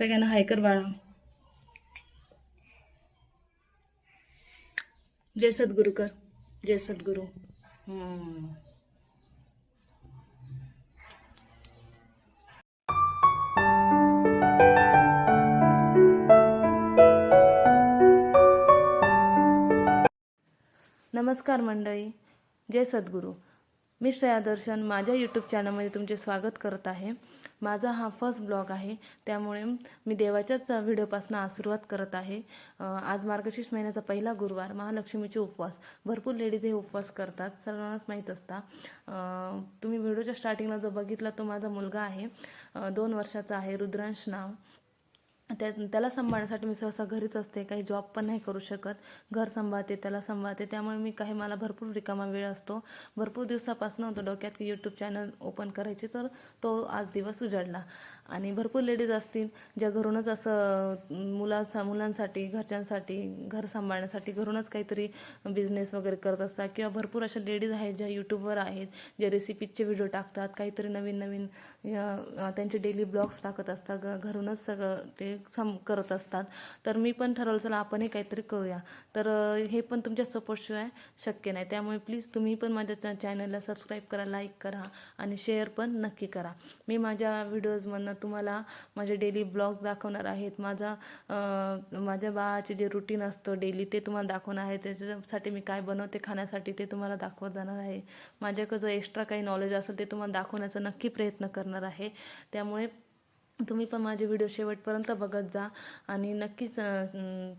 सगळ्यांना हाय कर बाळा. जय सद्गुरू कर. जय सद्गुरू. हम्म. नमस्कार मंडळी. जय सद्गुरू. मी श्रेया दर्शन. माझ्या यूट्यूब चॅनलमध्ये तुमचे स्वागत करत आहे. माझा हा फर्स्ट ब्लॉग आहे. त्यामुळे मी देवाच्याच व्हिडिओपासून आज सुरुवात करत आहे. आज मार्गशीर्ष महिन्याचा पहिला गुरुवार महालक्ष्मीचे उपवास. भरपूर लेडीज हे उपवास करतात. सर्वांनाच माहीत असता. तुम्ही व्हिडिओच्या स्टार्टिंगला जो बघितला तो माझा मुलगा आहे. दोन वर्षाचा आहे. रुद्रांश नाव. त्या त्याला सांभाळण्यासाठी मी सहसा घरीच असते. काही जॉब पण नाही करू शकत. घर सांभाळते त्याला सांभाळते. त्यामुळे मी काही मला भरपूर रिकामा वेळ असतो. भरपूर दिवसापासून होतो डोक्यात की यूट्यूब चॅनल ओपन करायचे. तर तो आज दिवस उजाडला. आणि भरपूर लेडीज असतील ज्या घरूनच असं मुला मुलांसाठी घरच्यांसाठी घर सांभाळण्यासाठी घरूनच काहीतरी बिझनेस वगैरे करत असतात. किंवा भरपूर अशा लेडीज आहेत ज्या यूट्यूबवर आहेत जे रेसिपीजचे व्हिडिओ टाकतात काहीतरी नवीन नवीन त्यांचे डेली ब्लॉग्स टाकत असतात घरूनच सगळं ते सम करत असतात. तर मी पण ठरवलं चला आपणही काहीतरी करूया. तर हे पण तुमच्या सपोर्टशिवाय शक्य नाही. त्यामुळे प्लीज तुम्ही पण माझ्या चॅनलला सबस्क्राईब करा लाईक करा आणि शेअर पण नक्की करा. मी माझ्या व्हिडिओजमधनं तुम्हाला माझे डेली ब्लॉग्स दाखवणार आहेत. माझा माझ्या बाळाचे जे रुटीन असतं डेली ते तुम्हाला दाखवणार आहे. त्याच्यासाठी मी काय बनवते खाण्यासाठी ते तुम्हाला दाखवत जाणार आहे. माझ्याकडं जर एक्स्ट्रा काही नॉलेज असेल ते तुम्हाला दाखवण्याचा नक्की प्रयत्न करणार आहे. त्यामुळे तुम्ही पण माझे व्हिडिओ शेवटपर्यंत बघत जा आणि नक्कीच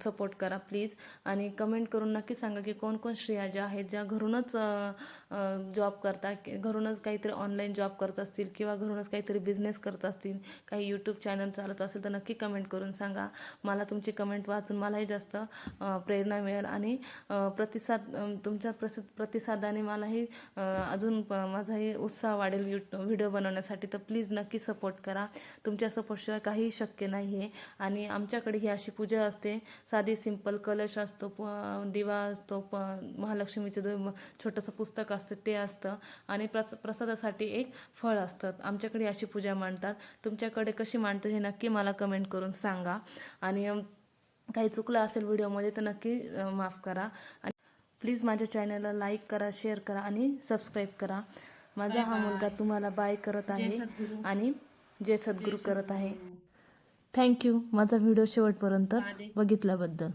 सपोर्ट करा प्लीज आणि कमेंट करून नक्की सांगा की कोण कोण स्त्रिया ज्या आहेत ज्या घरूनच जॉब करता की घरूनच काहीतरी ऑनलाईन जॉब करत असतील किंवा घरूनच काहीतरी बिझनेस करत असतील काही यूट्यूब चॅनल चालत असेल तर नक्की कमेंट करून सांगा. मला तुमची कमेंट वाचून मलाही जास्त प्रेरणा मिळेल आणि प्रतिसाद तुमच्या प्रसिद्ध प्रतिसादाने मलाही अजून माझाही उत्साह वाढेल यू व्हिडिओ बनवण्यासाठी. तर प्लीज नक्की सपोर्ट करा. तुमच्या सपोर्टशिवाय काहीही शक्य नाही आहे आणि आमच्याकडे ही अशी पूजा असते. साधी सिंपल कलश असतो प- दिवा असतो प महालक्ष्मीचं जो छोटंसं पुस्तक असतं ते असतं. आणि प्रस प्रसादासाठी एक फळ असतं. आमच्याकडे अशी पूजा मांडतात. तुमच्याकडे कशी मांडतात हे नक्की मला कमेंट करून सांगा. आणि काही चुकलं असेल व्हिडिओमध्ये तर नक्की माफ करा. आणि प्लीज माझ्या चॅनलला लाईक करा शेअर करा आणि सबस्क्राईब करा. माझा हा मुलगा तुम्हाला बाय करत आहे. आणि जय सद्गुरू करत आहे. थँक्यू माझा व्हिडिओ शेवटपर्यंत बघितल्याबद्दल.